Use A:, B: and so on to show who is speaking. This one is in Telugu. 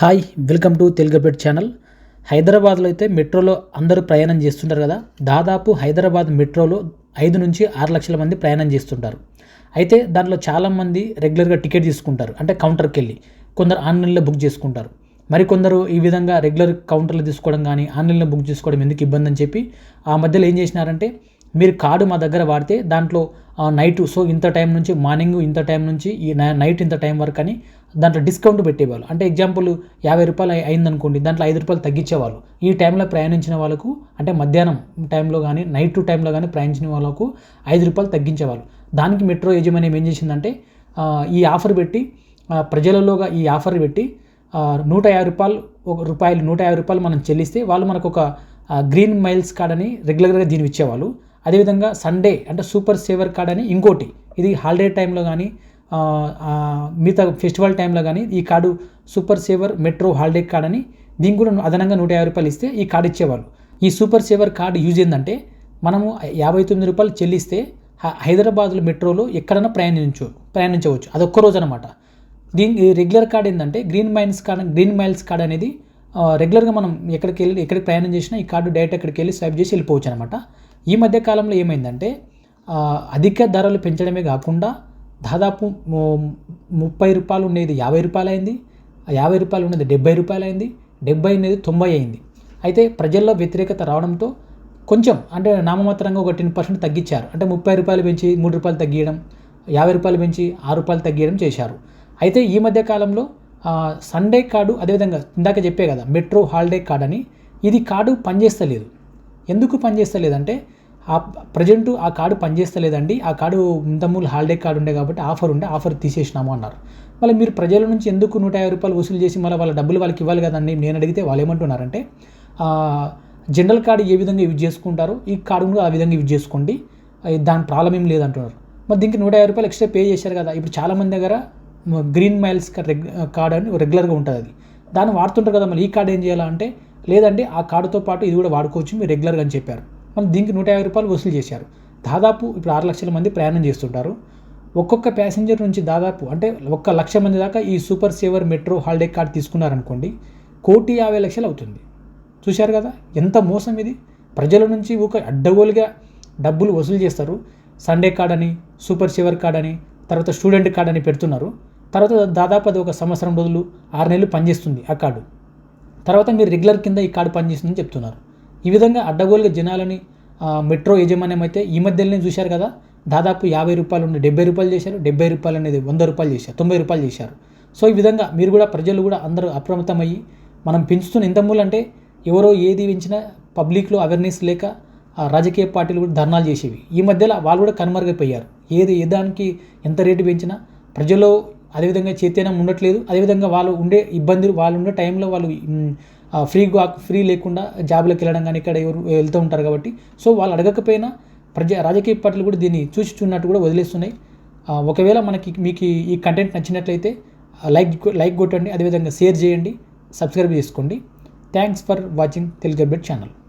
A: హాయ్ వెల్కమ్ టు తెలుగుపేట్ ఛానల్. హైదరాబాద్లో అయితే మెట్రోలో అందరూ ప్రయాణం చేస్తుంటారు కదా? దాదాపు హైదరాబాద్ మెట్రోలో ఐదు నుంచి ఆరు లక్షల మంది ప్రయాణం చేస్తుంటారు. అయితే దాంట్లో చాలామంది రెగ్యులర్గా టికెట్ తీసుకుంటారు. అంటే కౌంటర్కి వెళ్ళి కొందరు ఆన్లైన్లో బుక్ చేసుకుంటారు. మరికొందరు ఈ విధంగా రెగ్యులర్ కౌంటర్లో తీసుకోవడం కానీ ఆన్లైన్లో బుక్ చేసుకోవడం ఎందుకు ఇబ్బంది అని చెప్పి ఆ మధ్యలో ఏం చేసినారంటే మీరు కార్డు మా దగ్గర వాడితే దాంట్లో నైట్ సో ఇంత టైం నుంచి మార్నింగ్ ఇంత టైం నుంచి ఈ నైట్ ఇంత టైం వరకు అని దాంట్లో డిస్కౌంట్ పెట్టేవాళ్ళు. అంటే ఎగ్జాంపుల్ యాభై రూపాయలు అయిందనుకోండి దాంట్లో ఐదు రూపాయలు తగ్గించేవాళ్ళు. ఈ టైంలో ప్రయాణించిన వాళ్ళకు అంటే మధ్యాహ్నం టైంలో కానీ నైట్ టైంలో కానీ ప్రయాణించిన వాళ్ళకు ఐదు రూపాయలు తగ్గించేవాళ్ళు. దానికి మెట్రో యజమాని ఏం చేసిందంటే ఈ ఆఫర్ పెట్టి ప్రజలలోగా ఈ ఆఫర్ పెట్టి నూట యాభై రూపాయలు ఒక రూపాయలు నూట యాభై రూపాయలు మనం చెల్లిస్తే వాళ్ళు మనకు ఒక గ్రీన్ మైల్స్ కార్డ్ అని రెగ్యులర్గా దీన్ని ఇచ్చేవాళ్ళు. అదేవిధంగా సండే అంటే సూపర్ సేవర్ కార్డ్ అని ఇంకోటి. ఇది హాలిడే టైంలో కానీ మిగతా ఫెస్టివల్ టైంలో కానీ ఈ card super saver metro holiday card అని దీనికి కూడా అదనంగా నూట యాభై రూపాయలు ఇస్తే ఈ కార్డు ఇచ్చేవాళ్ళు. ఈ సూపర్ సేవర్ కార్డు యూజ్ ఏంటంటే మనము యాభై తొమ్మిది రూపాయలు చెల్లిస్తే హైదరాబాద్లో మెట్రోలో ఎక్కడైనా ప్రయాణించు ప్రయాణించవచ్చు. అది ఒక్క రోజు అనమాట దీని రెగ్యులర్ కార్డ్ ఏంటంటే green miles card green miles card అనేది రెగ్యులర్గా మనం ఎక్కడికి వెళ్ళి ఎక్కడికి ప్రయాణం చేసినా ఈ కార్డు డైరెక్ట్ ఎక్కడికి వెళ్ళి స్వైప్ చేసి వెళ్ళిపోవచ్చు అనమాట ఈ మధ్య కాలంలో ఏమైందంటే అధిక ధరలు పెంచడమే కాకుండా దాదాపు ముప్పై రూపాయలు ఉండేది యాభై రూపాయలు అయింది యాభై రూపాయలు ఉండేది డెబ్బై రూపాయలు అయింది డెబ్బై అనేది తొంభై అయింది. అయితే ప్రజల్లో వ్యతిరేకత రావడంతో కొంచెం అంటే నామమాత్రంగా ఒక టెన్ పర్సెంట్ తగ్గించారు. అంటే ముప్పై రూపాయలు పెంచి మూడు రూపాయలు తగ్గియడం యాభై రూపాయలు పెంచి ఆరు రూపాయలు తగ్గియడం చేశారు. అయితే ఈ మధ్య కాలంలో సండే కార్డు అదేవిధంగా ఇందాక చెప్పే కదా మెట్రో హాలిడే కార్డ్ అని ఇది కార్డు పనిచేస్తలేదు. ఎందుకు పనిచేస్తలేదంటే ఆ ప్రజెంట్ ఆ కార్డు పనిచేస్తలేదండి ఆ కార్డు ఇంతమూలు హాలిడే కార్డు ఉండే కాబట్టి ఆఫర్ ఉండే ఆఫర్ తీసేసినాము అన్నారు. మళ్ళీ మీరు ప్రజల నుంచి ఎందుకు నూట యాభై రూపాయలు వసూలు చేసి మళ్ళీ వాళ్ళ డబ్బులు వాళ్ళకి ఇవ్వాలి కదండి నేను అడిగితే వాళ్ళు ఏమంటున్నారంటే జనరల్ కార్డు ఏ విధంగా యూజ్ చేసుకుంటారో ఈ కార్డు కూడా ఆ విధంగా యూజ్ చేసుకోండి దాని ప్రాబ్లం ఏం లేదంటున్నారు. మరి దీనికి నూట యాభై రూపాయలు ఎక్స్ట్రా పే చేశారు కదా ఇప్పుడు చాలామంది దగ్గర గ్రీన్ మైల్స్ రెగ్ కార్డ్ అని రెగ్యులర్గా ఉంటుంది అది. దాన్ని వాడుతుంటారు కదా మళ్ళీ ఈ కార్డు ఏం చేయాలంటే లేదండి ఆ కార్డుతో పాటు ఇది కూడా వాడుకోవచ్చు మీరు రెగ్యులర్గా అని చెప్పారు. మళ్ళీ దీనికి నూట యాభై రూపాయలు వసూలు చేశారు. దాదాపు ఇప్పుడు ఆరు లక్షల మంది ప్రయాణం చేస్తుంటారు. ఒక్కొక్క ప్యాసింజర్ నుంచి దాదాపు అంటే ఒక్క లక్ష మంది దాకా ఈ super saver metro holiday card తీసుకున్నారనుకోండి కోటి యాభై లక్షలు అవుతుంది. చూశారు కదా ఎంత మోసం ఇది. ప్రజల నుంచి ఒక అడ్డగోలుగా డబ్బులు వసూలు చేస్తారు. సండే కార్డ్ అని సూపర్ సేవర్ కార్డ్ అని తర్వాత స్టూడెంట్ కార్డ్ అని పెడుతున్నారు. తర్వాత దాదాపు అది ఒక సంవత్సరం రోజులు ఆరు నెలలు పనిచేస్తుంది ఆ కార్డు. తర్వాత మీరు రెగ్యులర్ కింద ఈ కార్డు పనిచేస్తుందని చెప్తున్నారు. ఈ విధంగా అడ్డగోలుగా జనాలని మెట్రో యజమాన్యం అయితే ఈ మధ్యలోనే చూశారు కదా దాదాపు యాభై రూపాయలు ఉండి డెబ్బై రూపాయలు చేశారు డెబ్బై రూపాయలు అనేది వంద రూపాయలు చేశారు తొంభై రూపాయలు చేశారు. సో ఈ విధంగా మీరు కూడా ప్రజలు కూడా అందరూ అప్రమత్తమయ్యి మనం పెంచుతున్న ఎంత అంటే ఎవరో ఏది పెంచినా పబ్లిక్లో అవేర్నెస్ లేక రాజకీయ పార్టీలు కూడా ధర్నాలు చేసేవి. ఈ మధ్యలో వాళ్ళు కూడా కనుమరుగైపోయారు. ఏది ఏ దానికి ఎంత రేటు పెంచినా ప్రజల్లో అదేవిధంగా చైతన్యం ఉండట్లేదు. అదేవిధంగా వాళ్ళు ఉండే ఇబ్బందులు వాళ్ళు ఉండే టైంలో వాళ్ళు ఫ్రీగా ఫ్రీ లేకుండా జాబ్లోకి వెళ్ళడం కానీ ఇక్కడ ఎవరు వెళ్తూ ఉంటారు కాబట్టి. సో వాళ్ళు అడగకపోయినా ప్రజా రాజకీయ పార్టీలు కూడా దీన్ని చూసి చూడనట్టు కూడా వదిలేస్తున్నాయి. ఒకవేళ మనకి మీకు ఈ- కంటెంట్ నచ్చినట్లయితే లైక్ లైక్ కొట్టండి. అదేవిధంగా షేర్ చేయండి. సబ్స్క్రైబ్ చేసుకోండి. Thanks for watching Telugu update channel.